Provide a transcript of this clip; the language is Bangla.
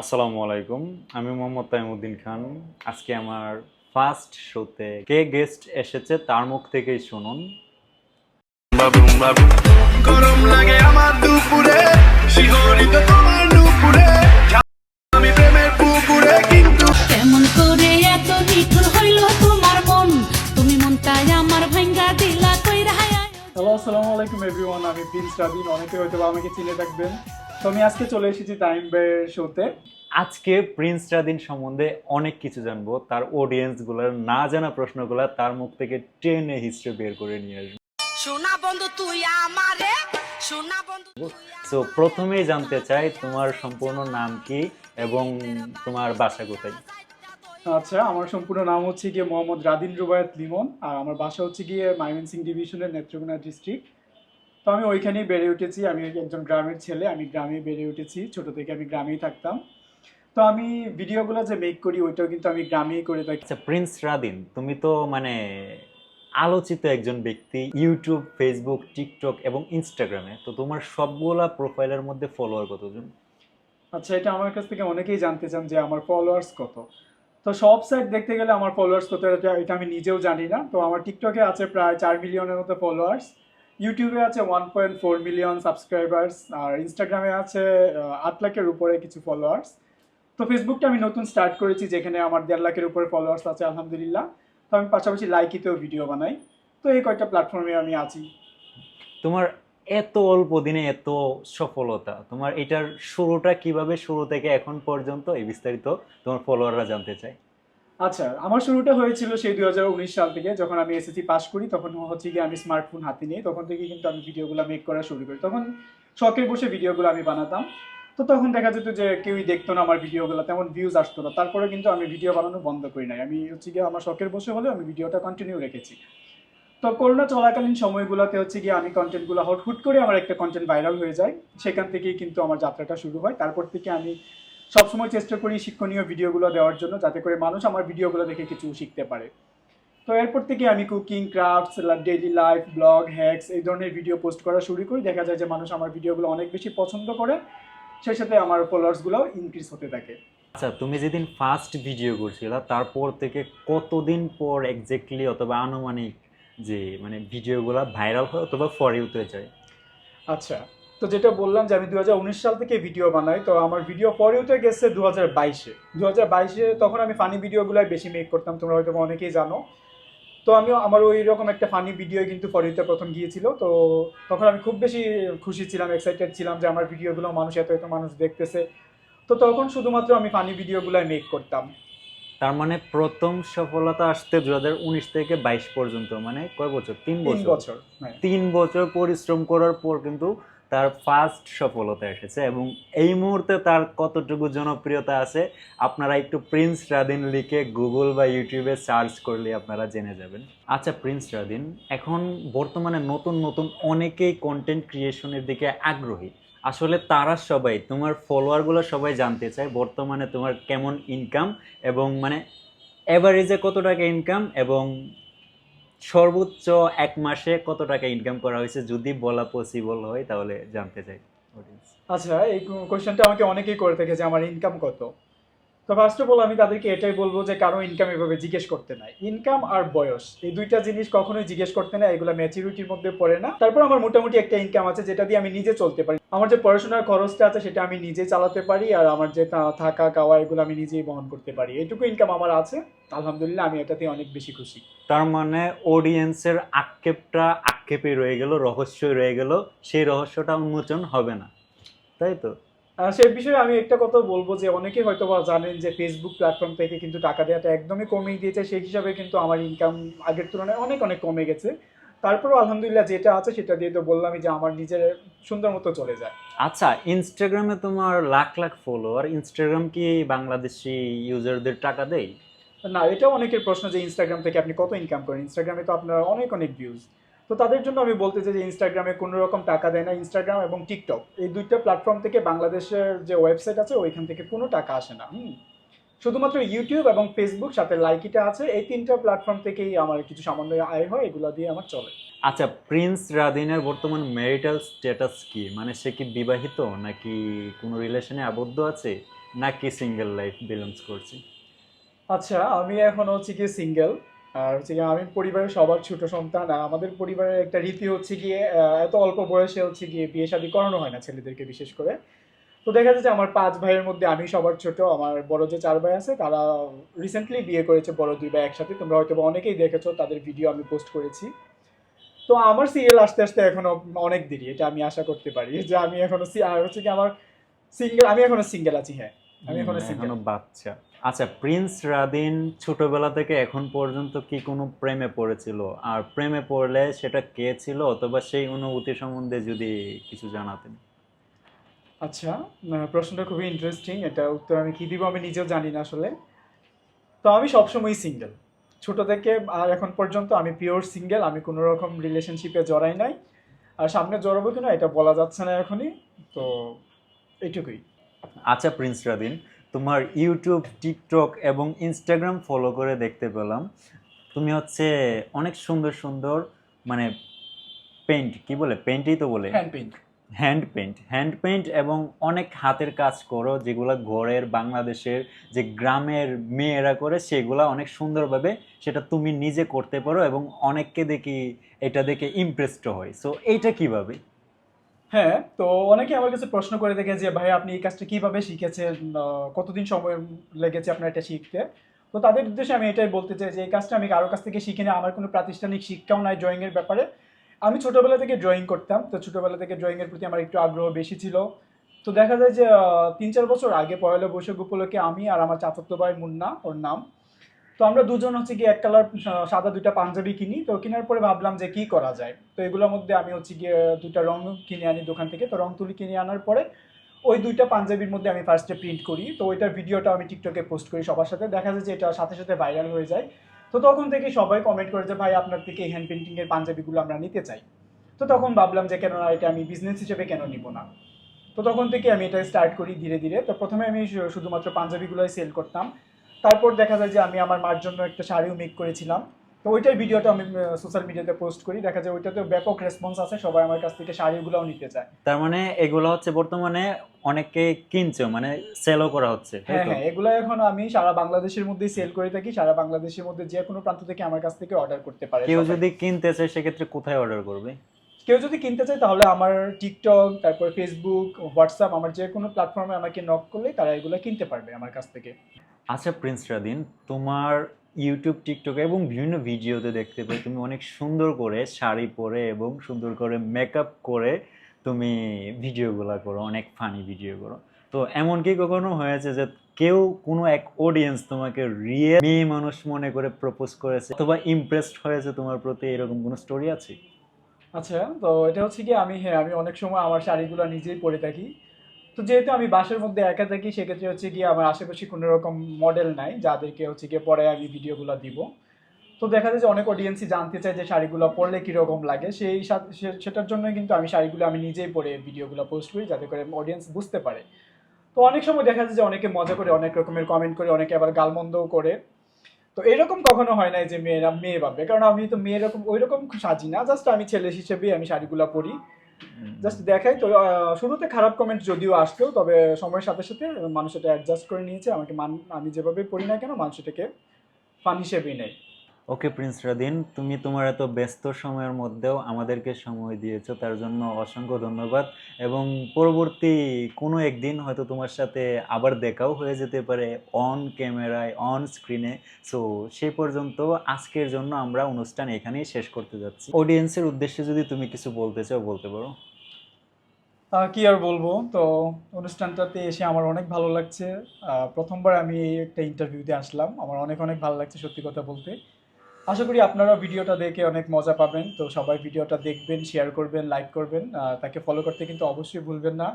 আসসালামু আলাইকুম। আমি মোহাম্মদ তাইমুদ্দিন খান। আজকে আমার ফার্স্ট শোতে কে গেস্ট এসেছে তার মুখ থেকেই শুনুন। গরম লাগে আমার দুপুরে। শিহরিত তোমার রাবিন অনেকে হয়তো আমাকে চিনে থাকবেন। তো আমি আজকে চলে এসেছি টাইম বের শোতে আজকে প্রিন্স রাদিন সম্বন্ধে অনেক কিছু জানব। তার অডিয়েন্সগুলার না জানা প্রশ্নগুলা তার মুখ থেকে টেনে হিস্ট্রি বের করে নিয়ে আসব। সোনা বন্ধু তুই আমারে। সোনা বন্ধু তুই সো প্রথমেই জানতে চাই তোমার সম্পূর্ণ নাম কি এবং তোমার বাসা কোথায়? আচ্ছা আমার সম্পূর্ণ নাম হচ্ছে গিয়ে মোহাম্মদ রাদিন রুবায়ত লিমন। আর আমার বাসা হচ্ছে গিয়ে মাইমেনসিং ডিভিশনের নেত্রকোনা ডিস্ট্রিক্ট তো আমি ওইখানেই বেড়ে উঠেছি। আমি একজন গ্রামের ছেলে আমি গ্রামে বেড়ে উঠেছি। ছোট থেকে আমি গ্রামেই থাকতাম। তো আমি ভিডিওগুলো যে মেক করি ওইটাও কিন্তু আমি গ্রামেই করে থাকি। আচ্ছা প্রিন্স রাদিন তুমি তো মানে আলোচিত একজন ব্যক্তি ইউটিউব ফেসবুক টিকটক এবং ইনস্টাগ্রামে তো তোমার সবগুলা প্রোফাইলের মধ্যে ফলোয়ার কতজন? আচ্ছা এটা আমার কাছ থেকে অনেকেই জানতে চান যে আমার ফলোয়ার্স কত। তো সব সাইট দেখতে গেলে আমার ফলোয়ার্স কত এটা আমি নিজেও জানি না। তো আমার টিকটকে আছে প্রায় চার মিলিয়নের মতো ফলোয়ার্স ইউটিউবে আছে one point four million subscribers আর ইনস্টাগ্রামে আছে আট লাখের উপরে কিছু ফলোয়ার্স তো ফেসবুকটা আমি নতুন স্টার্ট করেছি, যেখানে আমার দেড় লাখের উপরে ফলোয়ার্স আছে, আলহামদুলিল্লাহ। তো আমি পাশাপাশি লাইকিতেও ভিডিও বানাই। তো এই কয়েকটা প্ল্যাটফর্মে আমি আছি। তোমার এত অল্প দিনে এত সফলতা, তোমার এটার শুরুটা কীভাবে শুরু থেকে এখন পর্যন্ত এই বিস্তারিত তোমার ফলোয়াররা জানতে চায়? আচ্ছা আমার শুরুটা হয়েছিল সেই দু হাজার উনিশ সাল থেকে যখন আমি এসএসসি পাশ করি, তখন হচ্ছে গিয়ে আমি স্মার্টফোন হাতে নিয়ে তখন থেকে কিন্তু আমি ভিডিওগুলো মেক করা শুরু করি। তখন শখে বসে ভিডিওগুলো আমি বানাতাম। তো তখন দেখা যেত যে কেউই দেখতো না আমার ভিডিওগুলো তেমন ভিউজ আসতো না। তারপরে কিন্তু আমি ভিডিও বানানো বন্ধ করি নাই। আমি হচ্ছে গিয়ে আমার শখের বসে হলেও আমি ভিডিওটা কন্টিনিউ রেখেছি। তো করোনা চলাকালীন সময়গুলোতে হচ্ছে গিয়ে আমি কন্টেন্টগুলো হট হুট করে আমার একটা কন্টেন্ট ভাইরাল হয়ে যায়। সেখান থেকেই কিন্তু আমার যাত্রাটা শুরু হয়। তারপর থেকে আমি সবসময় চেষ্টা করি শিক্ষণীয় ভিডিওগুলো দেওয়ার জন্য যাতে করে মানুষ আমার ভিডিওগুলো দেখে কিছু শিখতে পারে। তো এরপর থেকে আমি cooking crafts daily life blog hacks এই ধরনের ভিডিও পোস্ট করা শুরু করি। দেখা যায় যে মানুষ আমার ভিডিওগুলো অনেক বেশি পছন্দ করে সেই সাথে আমার ফলোয়ার্সগুলোও ইনক্রিজ হতে থাকে। আচ্ছা তুমি যেদিন ফার্স্ট ভিডিও করছিলা তারপর থেকে কতদিন পর এক্স্যাক্টলি অথবা আনুমানিক যে মানে ভিডিওগুলো ভাইরাল হয় অথবা ফর ইউতে যায় আচ্ছা তো যেটা বললাম যে আমি দু হাজার উনিশ সাল থেকে ভিডিও বানাই তো আমার ভিডিও পরেওতে গেছে দু হাজার বাইশে। দু হাজার বাইশে তখন আমি ফানি ভিডিওগুলোই বেশি মেক করতাম তোমরা হয়তো অনেকেই জানো। তো আমি আমার ওই রকম একটা ফানি ভিডিও কিন্তু ফরিতে প্রথম গিয়েছিল তো তখন আমি খুব বেশি খুশি ছিলাম এক্সাইটেড ছিলাম যে আমার ভিডিওগুলো মানুষ এত এত মানুষ দেখতেছে। তো তখন শুধুমাত্র আমি ফানি ভিডিওগুলোই মেক করতাম। তার মানে প্রথম সফলতা আসতে দু উনিশ থেকে বাইশ পর্যন্ত মানে কয় বছর? তিন বছর হ্যাঁ। তিন বছর পরিশ্রম করার পর কিন্তু তার ফার্স্ট সফলতা এসেছে এবং এই মুহূর্তে তার কতটুকু জনপ্রিয়তা আছে, আপনারা একটু প্রিন্স রাদিন লিখে গুগল বা ইউটিউবে সার্চ করলে আপনারা জেনে যাবেন। আচ্ছা প্রিন্স রাদিন, এখন বর্তমানে নতুন নতুন অনেকেই কন্টেন্ট ক্রিয়েশনের দিকে আগ্রহী। আসলে তারা সবাই, তোমার ফলোয়ারগুলো সবাই জানতে চায় বর্তমানে তোমার কেমন ইনকাম এবং মানে এভারেজে কত টাকা ইনকাম এবং সর্বোচ্চ এক মাসে কত টাকা ইনকাম করা হয়েছে যদি বলা পসিবল হয়, তাহলে জানতে চাই। আচ্ছা এই কোয়েশ্চেনটা আমাকে অনেকেই করে থাকে যে আমার ইনকাম কত তো ফার্স্ট অফ অল আমি তাদেরকে এটাই বলব যে কারও ইনকাম এভাবে জিজ্ঞেস করতে নাই। ইনকাম আর বয়স, এই দুইটা জিনিস কখনোই জিজ্ঞেস করতে না এগুলো ম্যাচুরিটির মধ্যে পড়ে না। তারপর আমার মোটামুটি একটা ইনকাম আছে যেটা দিয়ে আমি নিজে চলতে পারি। আমার যে পড়াশোনার খরচটা আছে সেটা আমি নিজে চালাতে পারি আর আমার যে থাকা, খাওয়া, এগুলো আমি নিজেই বহন করতে পারি। এইটুকু ইনকাম আমার আছে। আলহামদুলিল্লাহ, আমি এটাতে অনেক বেশি খুশি। তার মানে অডিয়েন্সের আক্ষেপটা আক্ষেপে রয়ে গেল, রহস্যই রয়ে গেল, সেই রহস্যটা উন্মোচন হবে না। তাই তো? সেই বিষয়ে আমি একটা কথা বলব যে অনেকে হয়তো বা জানেন যে ফেসবুক প্ল্যাটফর্ম থেকে কিন্তু টাকা দেওয়াটা একদমই কমিয়ে দিয়েছে সেই হিসাবে কিন্তু আমার ইনকাম আগের তুলনায় অনেক অনেক কমে গেছে। তারপরেও আলহামদুলিল্লাহ যেটা আছে সেটা দিয়ে তো বললামই যে আমার নিজের সুন্দর মতো চলে যায়। আচ্ছা ইনস্টাগ্রামে তোমার লাখ লাখ ফলোয়ার ইনস্টাগ্রাম কি বাংলাদেশি ইউজারদের টাকা দেয়? না এটা অনেকের প্রশ্ন যে ইনস্টাগ্রাম থেকে আপনি কত ইনকাম করেন? ইনস্টাগ্রামে তো আপনার অনেক অনেক ভিউজ তো তাদের জন্য আমি বলতে চাই যে ইনস্টাগ্রামে কোনো রকম টাকা দেয় না ইনস্টাগ্রাম এবং টিকটক এই দুইটা প্ল্যাটফর্ম থেকে বাংলাদেশের যে ওয়েবসাইট আছে ওইখান থেকে কোনো টাকা আসে না। হুম। শুধুমাত্র ইউটিউব এবং ফেসবুক সাথে লাইকিটা আছে এই তিনটা প্ল্যাটফর্ম থেকেই আমার কিছু সামান্য আয় হয় এগুলো দিয়ে আমার চলে। আচ্ছা প্রিন্স রাদিনের বর্তমান ম্যারিটাল স্ট্যাটাস কি? মানে সে কি বিবাহিত নাকি কোনো রিলেশনে আবদ্ধ আছে নাকি সিঙ্গেল লাইফ বিলংস করছি? আচ্ছা আমি এখন হচ্ছে কি সিঙ্গেল আর হচ্ছে আমি পরিবারের সবার ছোট সন্তান, আর আমাদের পরিবারের একটা রীতি হচ্ছে গিয়ে এত অল্প বয়সে হচ্ছে গিয়ে বিয়ে শাদী করানো হয় না ছেলেদেরকে বিশেষ করে। তো দেখা যাচ্ছে আমার পাঁচ ভাইয়ের মধ্যে আমি সবার ছোট, আমার বড় যে চার ভাই আছে, তারা রিসেন্টলি বিয়ে করেছে, বড় দুই ভাই একসাথে। তোমরা হয়তো অনেকেই দেখেছ, তাদের ভিডিও আমি পোস্ট করেছি। তো আমার সিরিয়াল আসতে আসতে এখনও অনেক দেরি, এটা আমি আশা করতে পারি যে আমি এখনও আর হচ্ছে কি আমার সিঙ্গেল আমি এখনও সিঙ্গেল আছি হ্যাঁ। আমি এখনও এখনও বাচ্চা। আচ্ছা প্রিন্স রাদিন ছোটবেলা থেকে এখন পর্যন্ত কি কোনো প্রেমে পড়েছিল? আর প্রেমে পড়লে সেটা কে ছিল? অথবা সেই অনুভূতি সম্বন্ধে যদি কিছু জানাতেন। আচ্ছা প্রশ্নটা খুবই ইন্টারেস্টিং এটা উত্তর আমি কি দিব আমি নিজেও জানি না আসলে। তো আমি সবসময় সিঙ্গেল ছোট থেকে আর এখন পর্যন্ত আমি পিওর সিঙ্গেল আমি কোনো রকম রিলেশনশিপে জড়াই নাই। আর সামনে জড়াবো কিনা এটা বলা যাচ্ছে না এখনই। তো এইটুকুই আচ্ছা প্রিন্স রাদিন তোমার ইউটিউব টিকটক এবং ইনস্টাগ্রাম ফলো করে দেখতে পেলাম। তুমি হচ্ছে অনেক সুন্দর সুন্দর মানে পেন্ট কি বলে? পেন্টই তো বলে। হ্যান্ড পেন্ট হ্যান্ড পেন্ট এবং অনেক হাতের কাজ করো যেগুলো ঘরের বাংলাদেশের যে গ্রামের মেয়েরা করে সেগুলা অনেক সুন্দরভাবে সেটা তুমি নিজে করতে পারো এবং অনেককে দেখি এটা দেখে ইমপ্রেসড হয়। সো এইটা কীভাবে? হ্যাঁ তো অনেকে আমার কাছে প্রশ্ন করে দেখে যে, ভাই, আপনি এই কাজটা কীভাবে শিখেছেন? কতদিন সময় লেগেছে আপনার এটা শিখতে? তো তাদের উদ্দেশ্যে আমি এটাই বলতে চাই যে, এই কাজটা আমি কারোর কাছ থেকে শিখিনি, আমার কোনো প্রাতিষ্ঠানিক শিক্ষাও নাই ড্রয়িংয়ের ব্যাপারে। আমি ছোটবেলা থেকে ড্রয়িং করতাম, তো ছোটবেলা থেকে ড্রয়িংয়ের প্রতি আমার একটু আগ্রহ বেশি ছিল। তো দেখা যায় যে তিন চার বছর আগে পয়লা বৈশাখ উপলক্ষে আমি আর আমার চাচাতো ভাই মুন্না, ওর নাম তো আমরা দুজন হচ্ছে গিয়ে এক কালার সাদা দুইটা পাঞ্জাবি কিনি। তো কেনার পরে ভাবলাম যে কি করা যায়? তো এগুলোর মধ্যে আমি হচ্ছে গিয়ে দুইটা রং কিনে আনি দোকান থেকে। তো রং তুলি কিনে আনার পরে ওই দুইটা পাঞ্জাবির মধ্যে আমি ফার্স্টে প্রিন্ট করি। তো ওইটার ভিডিওটা আমি টিকটকে পোস্ট করি সবার সাথে। দেখা যায় যে এটা সাথে সাথে ভাইরাল হয়ে যায়। তো তখন থেকে সবাই কমেন্ট করে যে, ভাই, আপনার থেকে হ্যান্ড পেন্টিং এর পাঞ্জাবিগুলো আমরা নিতে চাই। তো তখন ভাবলাম যে কেন না এটা আমি বিজনেস হিসেবে কেন নিব না? তো তখন থেকে আমি এটা স্টার্ট করি ধীরে ধীরে। তো প্রথমে আমি শুধুমাত্র পাঞ্জাবিগুলোই সেল করতাম। তারপর দেখা যায় যে আমি আমার মার জন্য একটা শাড়িও মেক করেছিলাম। তো ওইটার ভিডিওটা আমি সোশ্যাল মিডিয়াতে পোস্ট করি। দেখা যায় ওইটাতে ব্যাপক রেসপন্স আছে সবাই আমার কাছ থেকে শাড়িগুলোও নিতে চায়। তার মানে এগুলো হচ্ছে বর্তমানে অনেকে কিনছে মানে সেলও করা হচ্ছে হ্যাঁ হ্যাঁ এগুলো এখন আমি সারা বাংলাদেশের মধ্যেই সেল করে থাকি সারা বাংলাদেশের মধ্যে যে কোনো প্রান্ত থেকে আমার কাছ থেকে অর্ডার করতে পারে কেউ যদি কিনতে চায় সেক্ষেত্রে কোথায় অর্ডার করবে? কেউ যদি কিনতে চায় তাহলে আমার টিকটক তারপর ফেসবুক হোয়াটসঅ্যাপ আমার যে কোনো প্ল্যাটফর্মে আমাকে নক করলে তারা এগুলো কিনতে পারবে আমার কাছ থেকে। আচ্ছা প্রিন্স রাদিন, তোমার ইউটিউব, টিকটক এবং বিভিন্ন ভিডিওতে দেখতে পাই তুমি অনেক সুন্দর করে শাড়ি পরে এবং সুন্দর করে মেকআপ করে তুমি ভিডিওগুলো করো, অনেক ফানি ভিডিও করো। তো এমন কি কখনো হয়েছে যে কেউ কোনো এক অডিয়েন্স তোমাকে রিয়েল মেয়ে মানুষ মনে করে প্রপোজ করেছে অথবা ইমপ্রেসড হয়েছে তোমার প্রতি এরকম কোনো স্টোরি আছে? আচ্ছা তো এটা হচ্ছে কি আমি হ্যাঁ আমি অনেক সময় আমার শাড়িগুলো নিজেই পরে থাকি। তো যেহেতু আমি বাসার মধ্যে একা থাকি, সেক্ষেত্রে হচ্ছে গিয়ে আমার আশেপাশে কোনো রকম মডেল নাই, যাদেরকে হচ্ছে গিয়ে পরে আমি ভিডিওগুলো দিব। তো দেখা যায় যে অনেক অডিয়েন্সই জানতে চায় যে শাড়িগুলো পরলে কীরকম লাগে। সেই সেটার জন্যই কিন্তু আমি শাড়িগুলো আমি নিজেই পরে ভিডিওগুলো পোস্ট করি, যাতে করে অডিয়েন্স বুঝতে পারে। তো অনেক সময় দেখা যায় যে অনেকে মজা করে, অনেক রকমের কমেন্ট করে, অনেকে আবার গালমন্দও করে। তো এরকম কখনো হয় নাই যে মেয়েরা, মেয়ে ভাববে। কারণ আমি তো মেয়ে রকম ওই রকম সাজি না জাস্ট আমি ছেলে হিসেবেই আমি শাড়িগুলো পরি। জাস্ট দেখাই, তো শুরুতে খারাপ কমেন্ট যদিও আসতো তবে সময়ের সাথে সাথে মানুষ এটা অ্যাডজাস্ট করে নিয়েছে। আমাকে মান, আমি যেভাবে পড়ি না কেন, মানুষ এটাকে ফান হিসেবেই নেয়। ওকে প্রিন্স রাদিন, তুমি তোমার এত ব্যস্ত সময়ের মধ্যেও আমাদেরকে সময় দিয়েছ, তার জন্য অসংখ্য ধন্যবাদ। এবং পরবর্তী কোনো একদিন হয়তো তোমার সাথে আবার দেখাও হয়ে যেতে পারে অন ক্যামেরায় অন স্ক্রিনে সো সেই পর্যন্ত আজকের জন্য আমরা অনুষ্ঠান এখানেই শেষ করতে যাচ্ছি। অডিয়েন্সের উদ্দেশ্যে যদি তুমি কিছু বলতে চাও, বলতে পারো। কি আর বলব? তো অনুষ্ঠানটাতে এসে আমার অনেক ভালো লাগছে। প্রথমবার আমি একটা ইন্টারভিউতে আসলাম। আমার অনেক অনেক ভালো লাগছে সত্যি কথা বলতে। আশা করি আপনারা ভিডিওটা দেখে অনেক মজা পাবেন। তো সবাই ভিডিওটা দেখবেন শেয়ার করবেন লাইক করবেন। তাকে ফলো করতে কিন্তু অবশ্যই ভুলবেন না।